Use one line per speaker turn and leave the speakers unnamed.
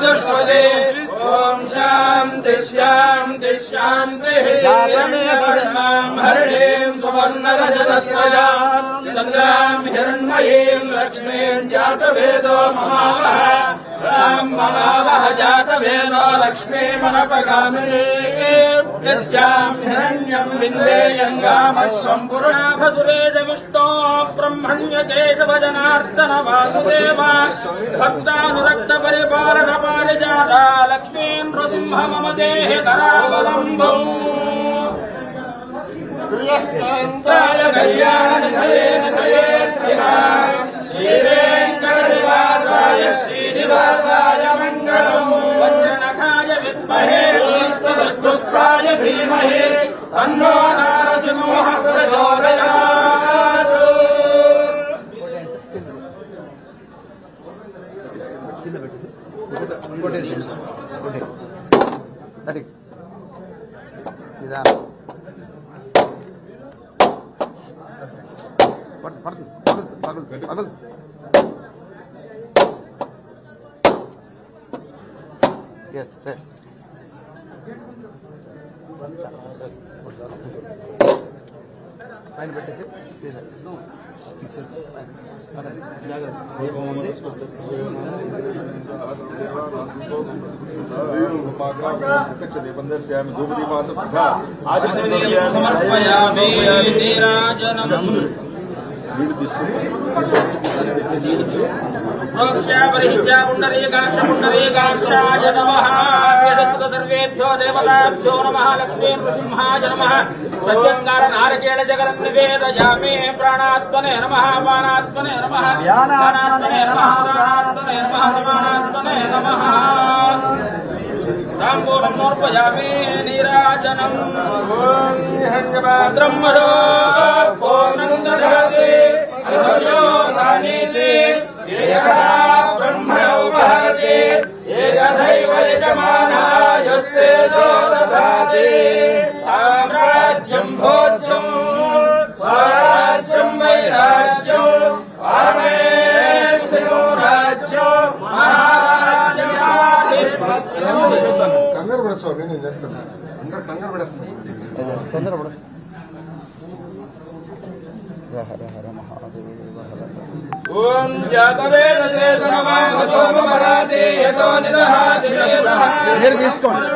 చతుష్పదే ఓం శాంతి శాంతి శాంతి హరిణీం సువర్ణరజతస్వజా చంద్రాం హిరణ్మయీం లక్ష్మీం జాతవేదో మమావహ రాం మమావహ జాతవేదో లక్ష్మీమనపగామినీ యస్యాం హిరణ్యం విందేయంగామస్వం పురుషాభసురేష విష్ణో బ్రహ్మణ్య కేశవ జనార్దన వాసుదేవ భక్తానురక్త పరిపాలన పారిజాత లక్ష్మీ నృసింహ
ఇంకోటి అది. నిదానం పడుతుంది పడుతుంది పడుతుంది ఎస్ ఎస్ పైన పెట్టేసి తీసేసి జాగ్రత్త. దీపం ఉంది
సమర్పయామి నీరాజనం ప్రోక్ష్యాపరిహిత్యా పుండరీకాక్ష పుండరీకాక్షాయ నమః యదస్తు సర్వేభ్యో దేవతాభ్యో నమః లక్ష్మీ నృసింహాయ నమః సత్యస్కార సమానాత్మనే నమః తాంబూలం సమర్పయామి నీరాజనం బ్రహ్మణో పూర్ణం దదాతి అసర్యో సానీతి
కంగారు పడ స్వామి నేను చేస్తాను అందరు కంగారు పడుతున్నారు
తొందరపడ
ఓం జాతవేద చేతనమామ సోమమరాతే యతో నిదహాతి
మీరు తీసుకోండి